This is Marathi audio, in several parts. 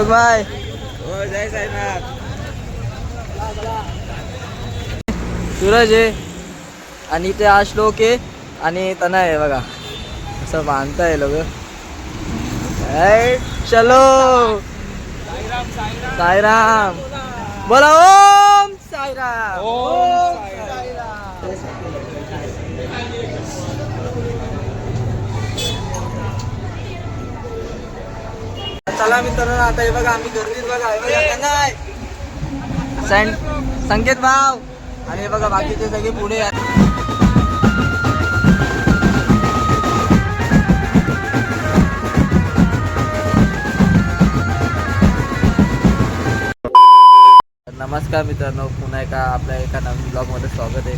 श्लोक भाई हो जय साईनाथ. सूरज आहे. आणि ते हा श्लोक आहे आणि तना आहे बघा. असं बांधताय लोक. चलो. साईराम बोला ओम साईराम. ओम चला मित्रांनो आता हे बघा आम्ही गर्दीत बघा संकेत भाव. आणि हे बघा बाकीचे सगळे पुढे नमस्कार मित्रांनो पुन्हा एका आपल्या एका नवीन ब्लॉगमध्ये स्वागत आहे.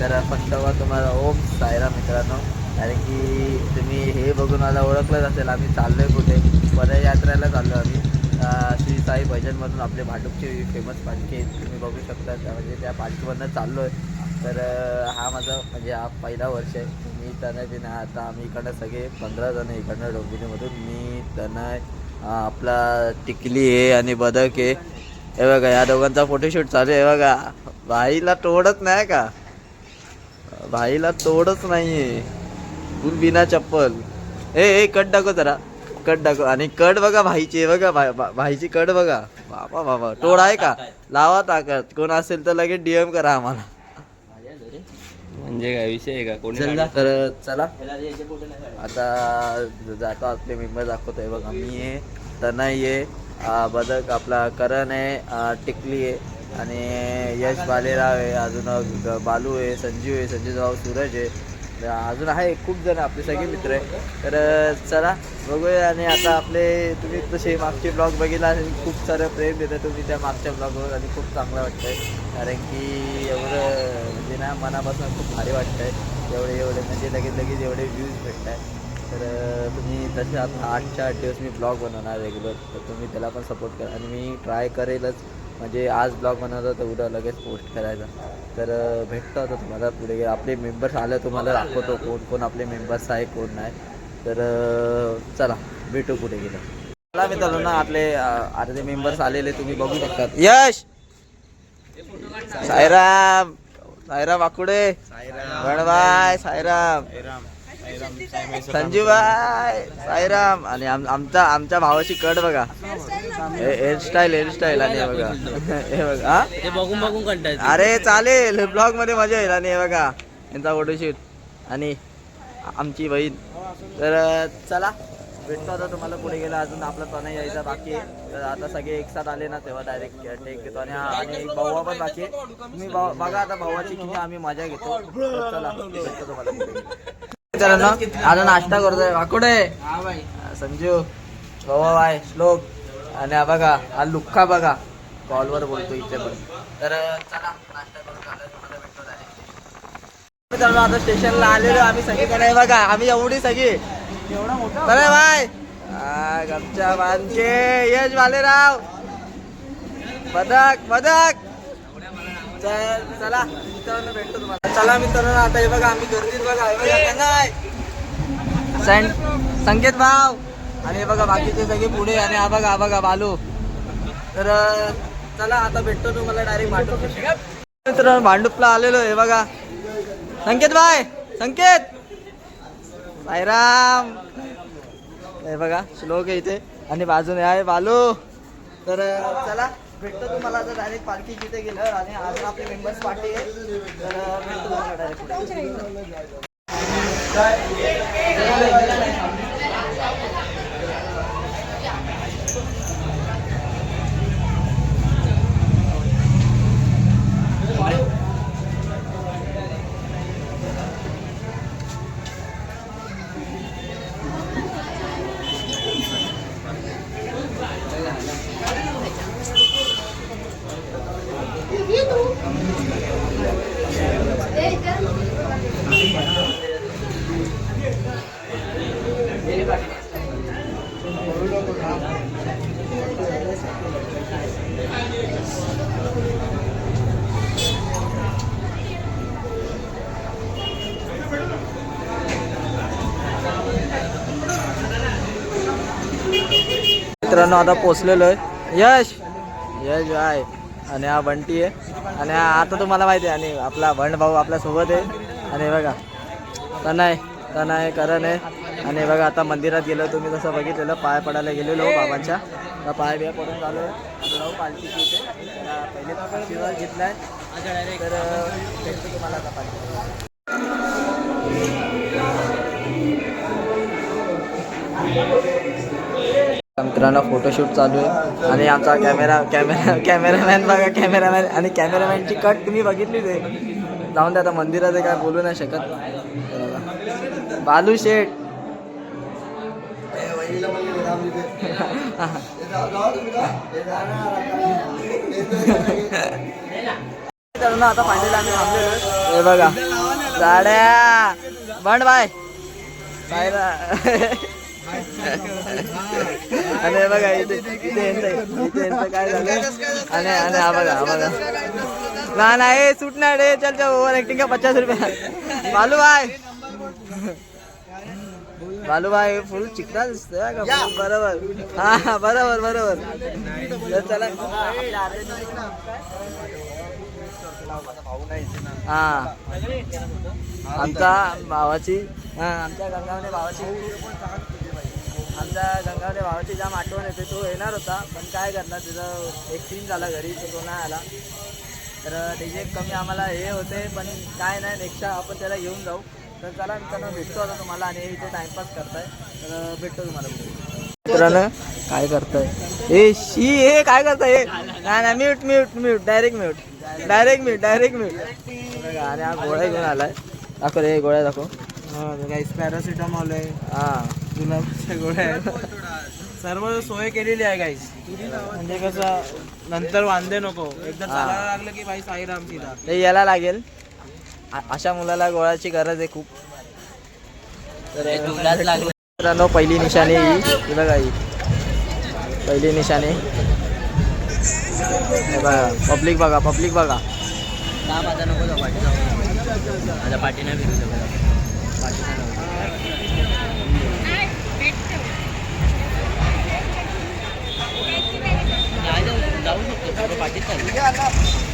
तर फक्त तुम्हाला ओम सायरा मित्रांनो. कारण की तुम्ही हे बघून मला ओळखलंच असेल आम्ही चाललो आहे कुठे? पदयात्रेला चाललो आम्ही. श्री साई भजनमधून आपले भाटुकचे फेमस पालखी आहेत तुम्ही बघू शकता. त्या म्हणजे त्या पालखीमधनं चाललो आहे तर हा माझा म्हणजे हा पहिला वर्ष आहे. मी तनय बिन आता आम्ही इकडनं सगळे पंधरा जण इकडनं डोंबिवलीमधून. मी तनय आपला टिकली आहे आणि बदक आहे. हे बघा या दोघांचा फोटोशूट चालू आहे. बघा भाईला तोडत नाही का? भाईला तोडच आहे फुल बिना चप्पल. ए ए कट दाखव जरा. कट दाखव. आणि कट बघा भाईची बघा भाईची कट बघा. बाबा बाबा. तोड आहे का? लावा ताकद. कोण असेल तर लगेच डीएम करा आम्हाला. म्हणजे काय विषय आहे का? कोणी तर चला. आता जातो आपले मेंबर दाखवतोय बघा. मी आहे तनय आहे. बदक आपला करण आहे टिकली आहे. आणि यश बालेराव आहे अजून बालू आहे संजीव आहे संजीव भाऊ सूरज आहे. अजून आहे खूप जण आपले सगळे मित्र आहे. तर चला बघूया आणि आता आपले तुम्ही तसे मागचे ब्लॉग बघितला आणि खूप सारं प्रेम देता तुम्ही त्या मागच्या ब्लॉगवर आणि खूप चांगलं वाटतंय. कारण की एवढं म्हणजे ना मनापासून खूप भारी वाटतंय. एवढे एवढे म्हणजे लगेच लगेच एवढे व्ह्यूज भेटत आहे तर तुम्ही तसे आता आठच्या आठ दिवस मी ब्लॉग बनवणार रेग्युलर तर तुम्ही त्याला पण सपोर्ट करा. आणि मी ट्राय करेलच. म्हणजे आज ब्लॉग बनवला तर उद्या लगेच पोस्ट करायचा. तर भेटतो आता तुम्हाला पुढे आपले मेंबर्स आले तुम्हाला दाखवतो कोण कोण आपले मेंबर्स आहे कोण नाही. तर चला भेटू पुढे गेलं. चला मित्रांनो ना आपले अर्धे मेंबर्स आलेले तुम्ही बघू शकतात. यश! सायराम सायराम आकुडे! गणबाय सायराम संजूबाय साईराम आणि आम- आमचा आमच्या भावाची कट बघा. हेअरस्टाईल हेअरस्टाईल आणि हे बघा. हे बघा बघून बघून कंटाळते अरे चालेल. ब्लॉगमध्ये मजा येईल आणि हे बघा यांचा फोटोशूट आणि आमची बहीण. तर चला भेटतो आता तुम्हाला पुढे गेला. अजून आपला तनय यायचा बाकी आहे. तर आता सगळे एक साथ आले ना तेव्हा डायरेक्ट टेक घेतो. आणि हा- आणि एक भावा पण बाकी आहे. तुम्ही भाऊ- बघा आता भावाची किती आम्ही मजा घेतो. चला भेटतो तुम्हाला. मित्रांनो आता नाश्ता करतोय. वाकुडे संजू. भाऊ आहे श्लोक. आणि हा बघा हा लुक्का बघा. कॉलवर बोलतो इथे पण. तर चला नाश्ता करून. मित्रांनो आता स्टेशनला आलेलो आम्ही सगळीकडे बघा आम्ही एवढी सगळी. एवढा मोठा? बाय. गमच्या मानके यश भालेराव बदक बदक. चल चला मित्रांनो भेटतो तुम्हाला. चला मित्रांनो आता हे बघा आम्ही गर्दीत बघा हे सं- संकेत भाव. आणि हे बघा बाकीचे सगळे पुढे आणि हा बघा हा बघा बालू. तर अं, चला आता भेटतो तुम्हाला डायरेक्ट भांडूप मित्रांनो भांडूपला आलेलो हे बघा. संकेत भाई संकेत. साईराम. हे बघा श्लोक आहे इथे. आणि बाजूने आहे बालू. तर अं, चला. भेटतो तुम्हाला जर डायरेक्ट पालखी जिथे गेलं आणि आज आपले मेंबर्स पार्टी आहे तर भेटतो तुम्हाला डायरेक्ट मित्रांनो आता पोचलेलो आहे. यश! यश आहे. आणि हा बंटी आहे. आणि हा आता तुम्हाला माहिती आहे आणि आपला भंड भाऊ आपल्यासोबत आहे. आणि बघा तनाय तनाय करण आहे. आणि बघा आता मंदिरात गेलो तुम्ही तसं बघितलेलं पाय पडायला गेलेलो हो बाबांच्या. आता पाय बिया पडून झालो भाऊ पालखी जाऊ इथे पहिले आशीर्वाद घेतलाय. तर अं, भेटतो तुम्हाला आता you. मित्रांनो फोटोशूट चालू आहे. आणि आमचा कॅमेरा कॅमेरा कॅमेरामॅन बघा कॅमेरामॅन आणि कॅमेरामॅनची कट तुम्ही बघितलीच आहे. जाऊन ते आता मंदिरात आहे काय बोलू नाही शकत. बालू शेठ. आता आम्ही थांबलेलो हे बघा. साड्या बंड बाय. सायरा आणि बघा इथे इथे यांचं इथे यांचं काय झालं? आणि आणि हा बघा हा बघा. ना नाही सूट नाही रे चल चल ओव्हर ऍक्टिंग का? पचास रुपये. बालू भाई. बालू भाई फुल चिकना दिसतोय का? बरोबर. हा हा बरोबर बरोबर. चला हा. आमचा भावाची आमच्या गंगावणे भावाची आमच्या गंगावणे भावाची जाम आठवण येते. तो येणार होता पण काय करणार तिथं एक सीन झाला घरी तर तो नाही आला. तर त्याचे कमी आम्हाला हे होते पण काय नाही नेक्स्ट आपण त्याला घेऊन जाऊ. तर चला मित्रांनो भेटतो आता तुम्हाला आणि इथे टाइमपास करताय. तर भेटतो तुम्हाला मित्रांनो काय करताय? ए शी हे काय करताय? हे? नाही नाही mute mute mute direct mute direct mute direct mute आणि हा गोळ्या घेऊन आलाय. दाखव रे गोळ्या दाखव. पॅरासिटामॉल आहे. हा. जुलाबच्या गोळ्या सर्व सोय केलेली आहे गाईस म्हणजे कसं नंतर वांदे नको. एकदा. चालायला लागलं की भाई साईराम सीधा. ते यायला लागेल. अशा मुलाला गोळ्याची गरज आहे खूप. तर मित्रांनो पहिली निशाणी ही. ही बघा ही. पहिली निशाणी. बघा पब्लिक बघा पब्लिक बघा. माझा नको जाऊ पाठी जाऊ माझ्या पाठीने फिरू शकत जाऊ शकतो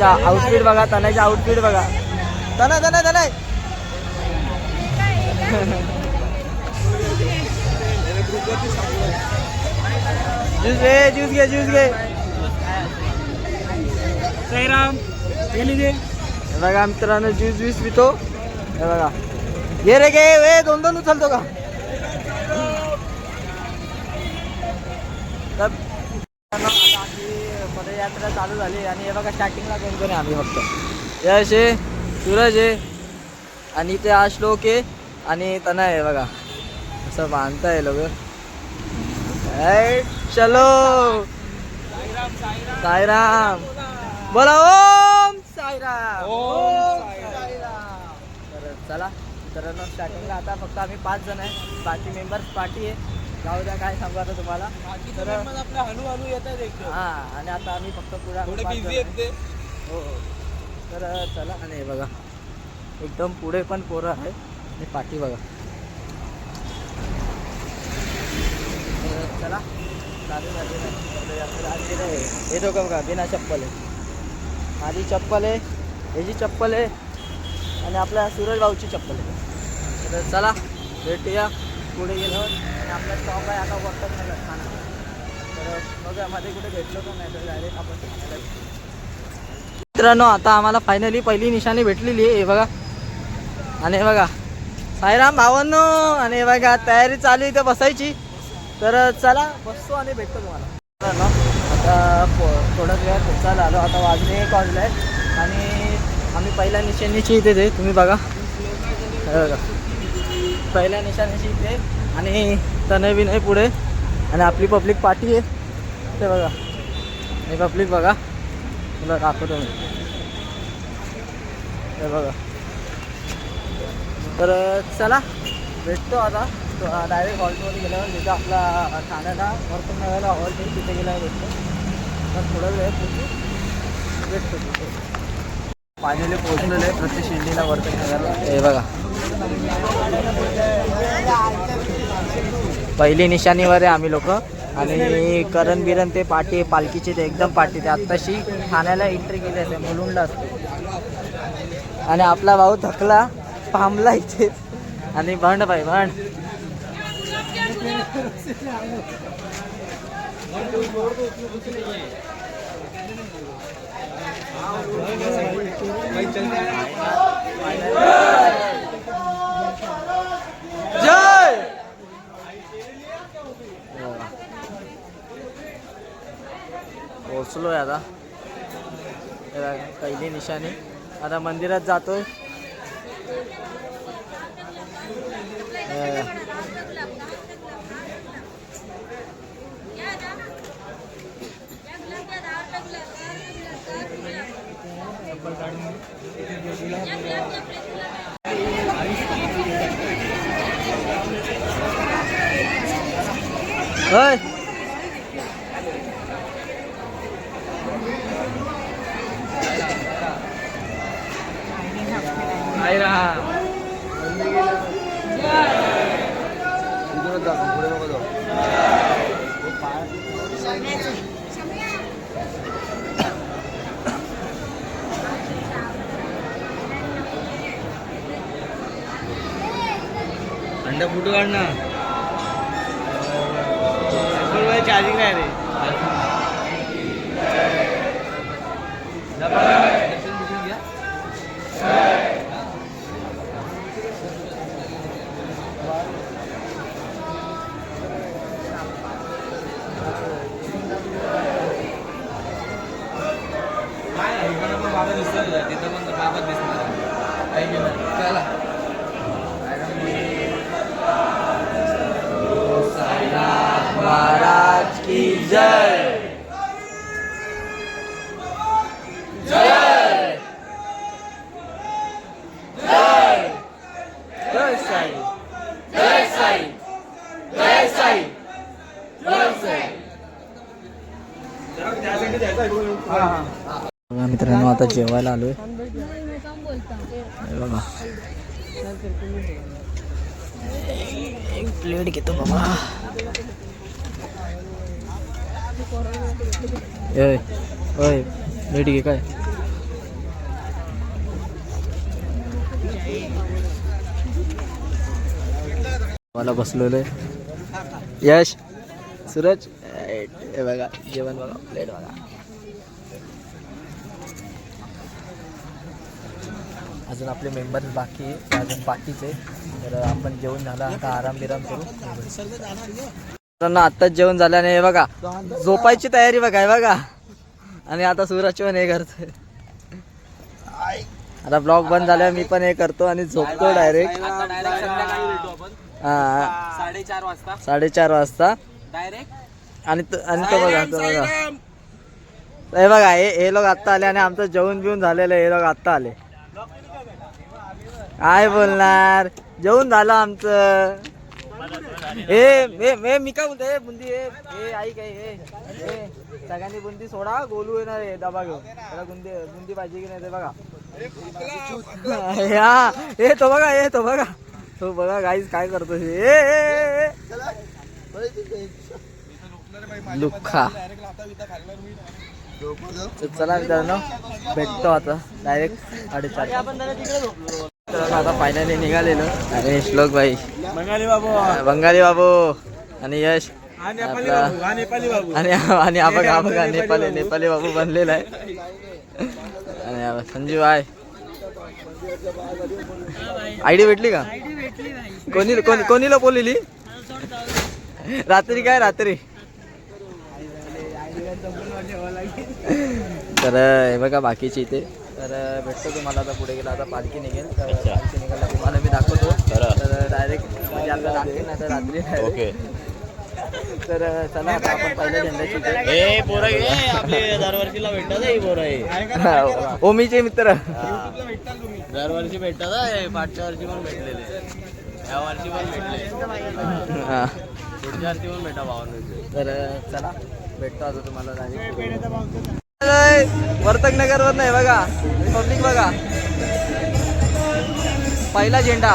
तनाच्या आउटफिट बघा तनाच्या आउटफिट बघा. तना तना तना ज्यूस घे ज्यूस घे ज्यूस घे. साईराम हे बघा मित्रांनो ज्यूस ज्यूस पितो. हे बघा. ये रे गे वे दोन दोन उचलतो का तर मित्रांनो, आता आमची पदयात्रा चालू झाली आणि हे बघा स्टार्टिंगला कोण कोण आहे आम्ही फक्त. यश आहे सूरज आहे आणि ते हा श्लोक आहे आणि तनय आहे बघा. असं बांधताय लोक. चलो. साईराम. बोला ओम साईराम. ओम साईराम. तर चला. मित्रांनो स्टार्टिंगला आता फक्त आम्ही पाच जण आहे. बाकी मेंबर्स पार्टी आहे. जाऊ द्या काय सांगू आता तुम्हाला. तर आपल्या येतात एक हा आणि आता आम्ही फक्त पुढे. हो हो. तर चला आणि बघा. एकदम पुढे पण पोरं आहे आणि पाठी बघा. तर चला. चालू हे दोघं बघा बिना चप्पल आहे. माझी चप्पल आहे ह्याची चप्पल आहे आणि आपल्या सूरज भाऊची चप्पल आहे. तर चला भेटूया. पुढे गेलो आणि आपला स्टॉप आहे आता वर्तन खाना तर बघा मध्ये कुठे भेटलो का नाही तर डायरेक्ट आपण ठाण्याला मित्रांनो आता आम्हाला फायनली पहिली निशाणी भेटलेली आहे बघा. आणि हे बघा साईराम भावांनो आणि हे बघा तयारी चालू आहे इथे बसायची. तर चला बसतो आणि भेटतो तुम्हाला. आता थोडंच वेळ वेळात पोचायला आलो आता वाजले कॉजला आहे आणि आम्ही पहिल्या निशाणीची इथे आहे तुम्ही बघा. बघा. पहिल्या निशाणीची इथे. आणि तनवीन आहे पुढे. आणि आपली पब्लिक पार्टी आहे. ते बघा. हे पब्लिक बघा. तुला दाखवतो मी. हे बघा. तर चला. भेटतो आता. डायरेक्ट हॉलमध्ये गेल्यावर तिथं आपला ठाण्याला वरतून नव्याला हॉल आहे तिथे गेल्यावर भेटतो. तर थोडा वेळ भेटतो तिथे फायनली पोहोचलेलं आहे. प्रति शिर्डीला वरतून नगरला हे बघा. पहिली निशाणीवर आहे आम्ही लोक. आणि करण बिरण ते पाठी पालखीचे ते एकदम पाठी ते आत्ताशी ठाण्याला एंट्री केली असते मुलुंडला असते. आणि आपला भाऊ थकला पामला इथे. आणि भंड भाई भंड जय पोचलोय आता. पहिली निशाणी. आता मंदिरात जातोय. हे बघा. जेवायला आलोय. बघा. एक प्लेट घेतो बाबा. ओय ओय प्लेट घे काय? मला बसलेलं आहे यश सूरज बघा जेवण बघा प्लेट बघा. अजून आपले मेंबर्स बाकी अजून बाकीचे तर आपण जेवण झालं आता आराम बिराम करू. आत्ताच जेवण झाल्याने हे बघा झोपायची तयारी बघा हे बघा. आणि आता सूरज पण हे करतोय. आता ब्लॉग बंद झाल्यावर मी पण हे करतो आणि झोपतो डायरेक्ट हा. साडेचार वाजता. साडेचार वाजता. डायरेक्ट आणि आणि तो बघा तो बघा. हे बघा हे हे लोक आत्ता आले आणि आमचं जेवण बिवून झालेलं हे लोक आत्ता आले. काय बोलणार? जेवण झालं आमचं. ए ए मी काय बोलतोय? बुंदी ए ए आई काय ए ए, सगळ्यांनी बुंदी सोडा गोलू येणार आहे डबा घेऊन. त्याला बुंदी बुंदी पाहिजे की नाही ते बघा. या ए तो बघा ए तो बघा. तो बघा गाईज काय करतो हे. ए चला मित्रांनो भेटतो आता. डायरेक्ट साडेचार तर आता फायनली निघालेलो. अरे श्लोक भाई बंगाली बाबू. बंगाली बाबू आणि यश. हा नेपाली आपला- बाबू हा नेपाली बाबू. आणि आणि हा बघा हा बघा नेपाली नेपाली बाबू. बनलेला आहे. आणि हा संजीव आहे आयडी भेटली का? कोणी कोणी कोणी बोललेली? रात्री काय? रात्री. तर हे बघा बाकीचे इथे. तर भेटतो तुम्हाला आता पुढे गेला आता पालखी निघेल. तर पालखी निघायला तुम्हाला मी दाखवतो. तर डायरेक्ट म्हणजे आता दाखवेल ना तर रात्री ओके. तर चला आता आपण पहिल्या झेंड्याची इथे- पोरं घे आपले दरवर्षीला भेटतात ही पोरं हे. ओमीचे मित्र. दरवर्षी भेटतात हा, हे वर्षी पण भेटलेले. या वर्षी पण भेटले. हा. पुढच्या वर्षी पण भेटा भावांना. तर चला. भेटतो आता तुम्हाला direct. वर्तक नगर वर नाही बघा. पब्लिक बघा. पहिला झेंडा.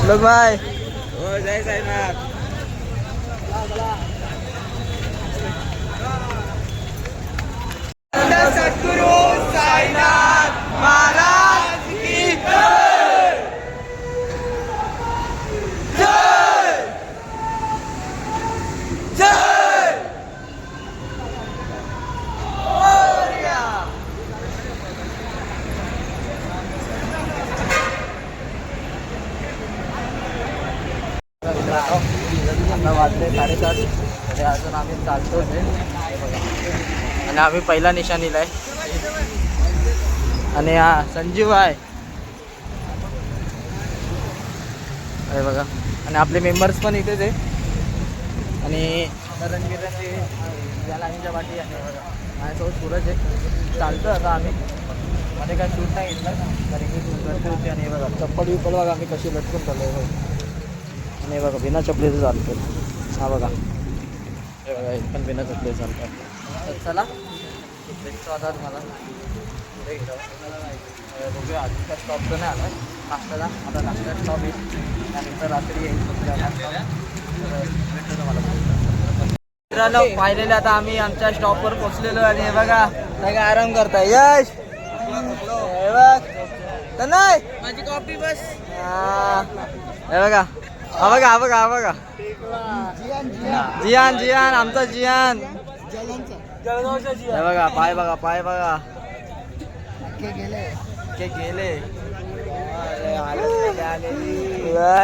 श्लोक भाई. हो जय साईनाथ. सद्गुरु साईनाथ महाराज की जय जय आता वाजले साडेसात. तरी अजून आम्ही चालतोच आणि आम्ही पहिला निशाणीला आहे आणि हा संजीव आहे. अरे बघा. आणि आपले मेंबर्स पण इथेच आहे. आणि रणगिरांची या लाईनच्या पाठी आहे बघा. माझ्यासोबत सूरज आहे. चालतो आता आम्ही. मध्ये काय शूट नाही घेतलं कारण की शूट गर्दी होती आणि बघा. चप्पल विप्पल बघा आम्ही कशी लटकून चाललो आहे बघा. आणि हे बघा बिना चपलीचं चालतो हा बघा. हे बघा पण बिना चपलीचं चालतं तर चला भेटतो आता तुम्हाला. पुढे गेलो अं, बघूया आजच्या स्टॉप तर नाही आला. नाश्त्याला आता नाश्ता स्टॉप येईल. त्यानंतर रात्री येईल दुसऱ्या नाश्त्याला. तर भेटतो तुम्हाला मित्रांनो फायनली आता आम्ही आमच्या स्टॉपवर पोहोचलेलो आणि हे बघा सगळं आराम करताय. यश! हे बघ. तर नाही माझी कॉपी बस. हा. हे बघा. हा बघा हा बघा हा बघा. जियान जियान आमचा जियान. हे बघा पाय बघा पाय बघा. के गेले.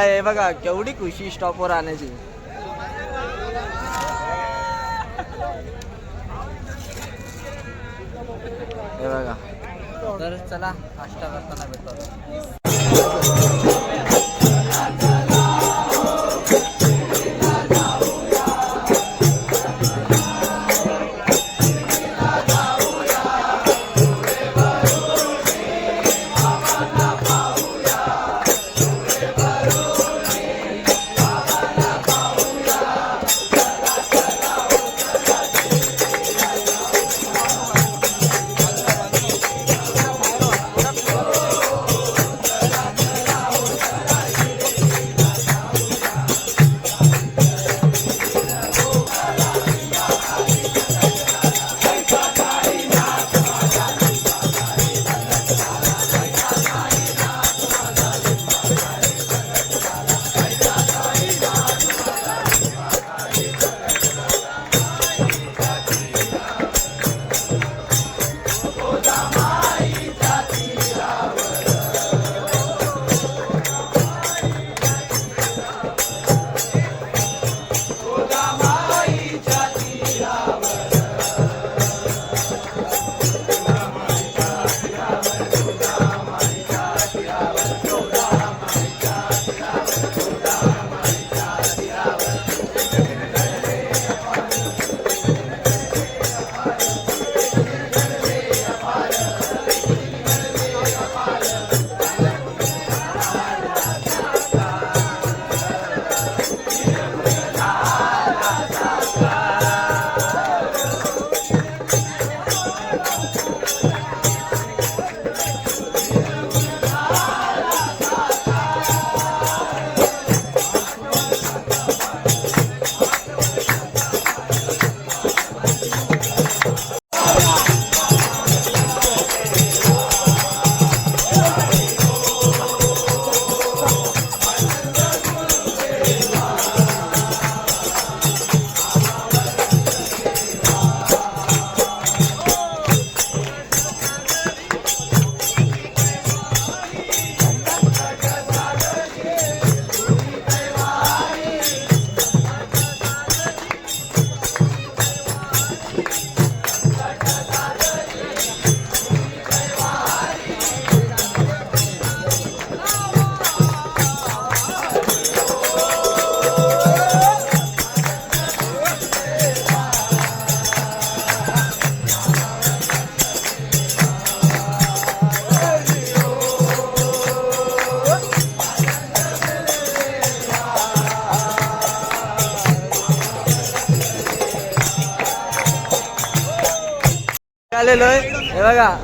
हे बघा केवढी खुशी स्टॉपवर आणायची. हे बघा. तर चला नाश्ता करताना भेटतो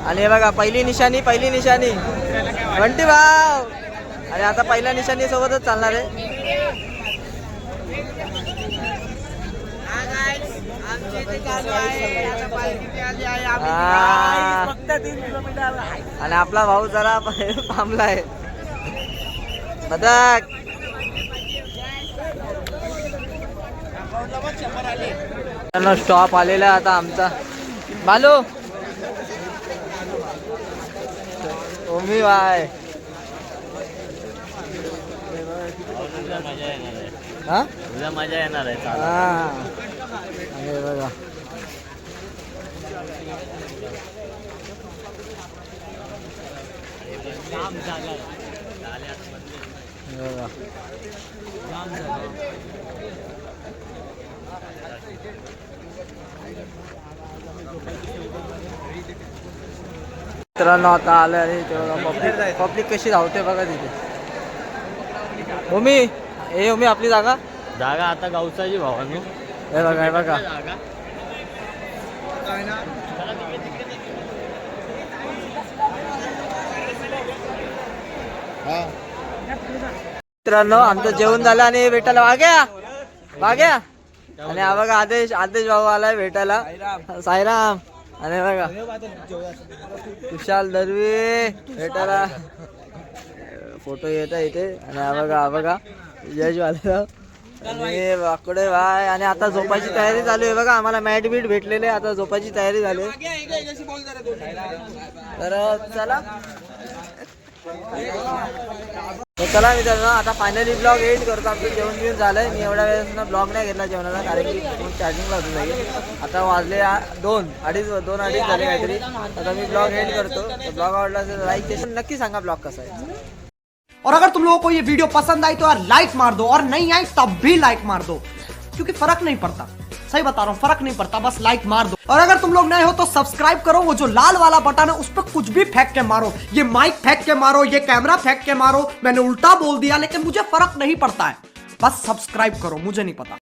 आणि हे बघा पहिली निशाणी पहिली निशाणी. घंटी भाव. आणि आता पहिल्या निशाणी सोबतच चालणार आहे. आणि आपला भाऊ जरा थांबला आहे बदक स्टॉप आलेला आहे आता आमचा. बालू. ओमी बाय उद्या मजा येणार आहे हा उद्या मजा येणार आहे चालेल. हा आणि बघा हे बघा मित्रांनो आता आलं आणि पब्लिक पब्लिक कशी धावते बघा तिथे ओमी हे ओमी आपली जागा जागा आता गावचाची भावांनो. हे बघा हे बघा. मित्रांनो, आमचं जेवण झालं आणि भेटायला वाग्या? वाग्या? आणि बघा आदेश आदेश भाऊ आलाय भेटायला. साईराम. आणि बघा. विशाल दरवे भेटायला. फोटो येत आहे इथे. आणि बघा बघा. यश वाला आणि वाकडे भाई आणि आता झोपायची तयारी चालू आहे बघा. आम्हाला मॅट बीट भेटलेले आता झोपायची तयारी झाली आहे. तर चला. तर चला मित्रांनो, आता फायनली ब्लॉग एडिट करतो. आमचं जेवण बिवण झालंय. मी एवढ्या वेळेस ब्लॉग नाही घेतला जेवणाचा, कारण की फ़ोन चार्जिंग लावून जाईल आता वाजले दोन, अडीच दोन अडीच झाले काहीतरी. आता मी ब्लॉग एडिट करतो. ब्लॉग आवडला असेल लाईक नक्की सांगा ब्लॉग कसा आहे. और अगर तुम लोगों को ये वीडियो पसंद आई तो यार लाइक मार दो. और नहीं आई तब भी लाइक मार दो, क्योंकि फ़र्क नहीं पड़ता. सही बता रहा हूँ, फ़र्क नहीं पड़ता, बस लाइक मार दो। और अगर तुम लोग नए हो तो सब्सक्राइब करो, वो जो लाल वाला बटन है, उस पर कुछ भी फेंक के मारो। ये माइक फेंक के मारो, ये कैमरा फेंक के मारो, मैंने उल्टा बोल दिया, लेकिन मुझे फ़र्क नहीं पड़ता है। बस सब्सक्राइब करो, मुझे नहीं पता।